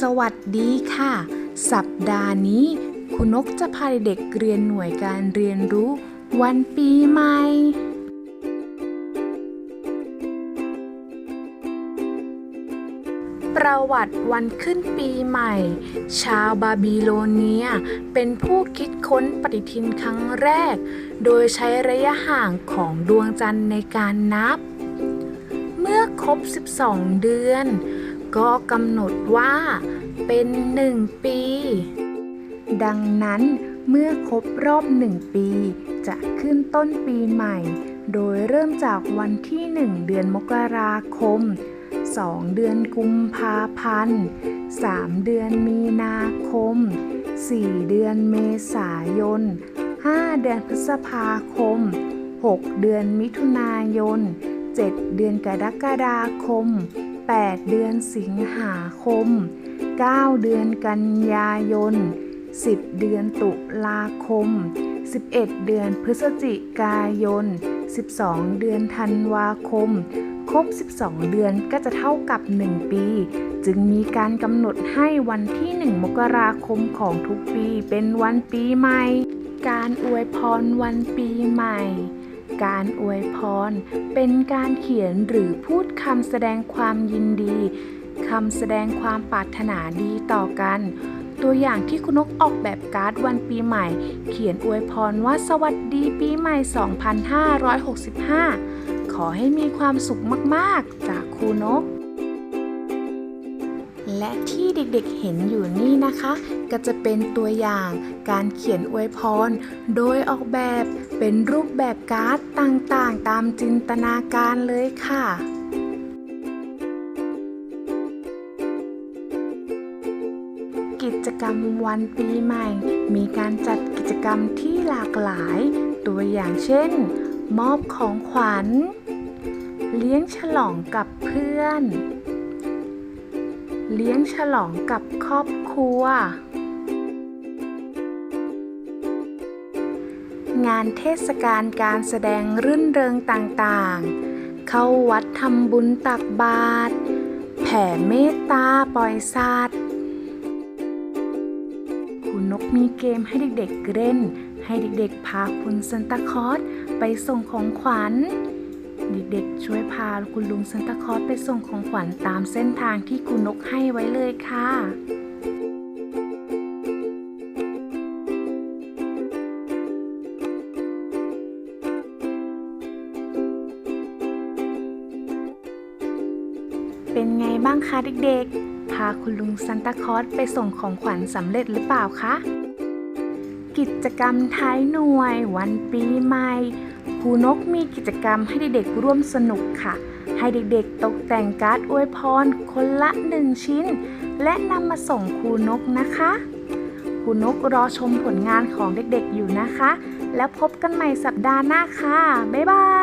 สวัสดีค่ะ สัปดาห์นี้ คุณนกจะพาเด็กเรียนหน่วยการเรียนรู้วันปีใหม่ ประวัติวันขึ้นปีใหม่ ชาวบาบิโลเนีย เป็นผู้คิดค้นปฏิทินครั้งแรก โดยใช้ระยะห่างของดวงจันทร์ในการนับ เมื่อครบ 12 เดือน ก็กำหนดว่าเป็นหนึ่งปี ดังนั้นเมื่อครบรอบหนึ่งปี จะขึ้นต้นปีใหม่ โดยเริ่มจากวันที่ 1 เดือนมกราคม 2 เดือนกุมภาพันธ์ 3 เดือนมีนาคม 4 เดือนเมษายน 5 เดือนพฤษภาคม 6 เดือนมิถุนายน 7 เดือนกรกฎาคม 8 เดือนสิงหาคม 9 เดือนกันยายน 10 เดือนตุลาคม 11 เดือนพฤศจิกายน 12 เดือนธันวาคม ครบ 12 เดือนก็จะเท่ากับ 1 ปี จึงมีการกำหนดให้วันที่ 1 มกราคมของทุกปีเป็นวันปีใหม่ การอวยพรวันปีใหม่ การอวยพร เป็นการเขียนหรือพูดคำแสดงความยินดีคำแสดงความปรารถนาดีต่อกัน ตัวอย่างที่คุณนกออกแบบการ์ดวันปีใหม่ เขียนอวยพรว่าสวัสดีปีใหม่ 2565 ขอให้มีความสุขมาก ๆ จากครูนก และที่เด็กๆเห็นอยู่นี่นะคะ ก็จะเป็นตัวอย่างการเขียนอวยพร โดยออกแบบเป็นรูปแบบการ์ดต่างๆ ตามจินตนาการเลยค่ะกิจกรรมวันปีใหม่ มีการจัดกิจกรรมที่หลากหลาย ตัวอย่างเช่น มอบของขวัญ เลี้ยงฉลองกับเพื่อน เลี้ยงฉลองกับครอบครัว งานเทศกาลการแสดงรื่นเริงต่างๆ เข้าวัดทำบุญตักบาตรแผ่เมตตาปล่อยสัตว์คุณนกมีเกมให้เด็กๆเล่น ให้เด็กๆพาคุณซันตาคอสไปส่งของขวัญ เด็กๆ ช่วยพาคุณลุงซันตาคอสไปส่งของขวัญตามเส้นทางที่คุณนกให้ไว้เลยค่ะเป็นไงบ้างคะเด็กๆ พาคุณลุงซันตาคอสไปส่งของขวัญสำเร็จหรือเปล่าคะ กิจกรรมท้ายหน่วย วันปีใหม่ ครูนกมีกิจกรรมให้เด็กๆร่วมสนุกค่ะ ให้เด็กๆตกแต่งการ์ดอวยพรคนละหนึ่งชิ้น และนำมาส่งครูนกนะคะครูนกรอชมผลงานของเด็กๆอยู่นะคะ แล้วพบกันใหม่สัปดาห์หน้าค่ะ บ๊ายบาย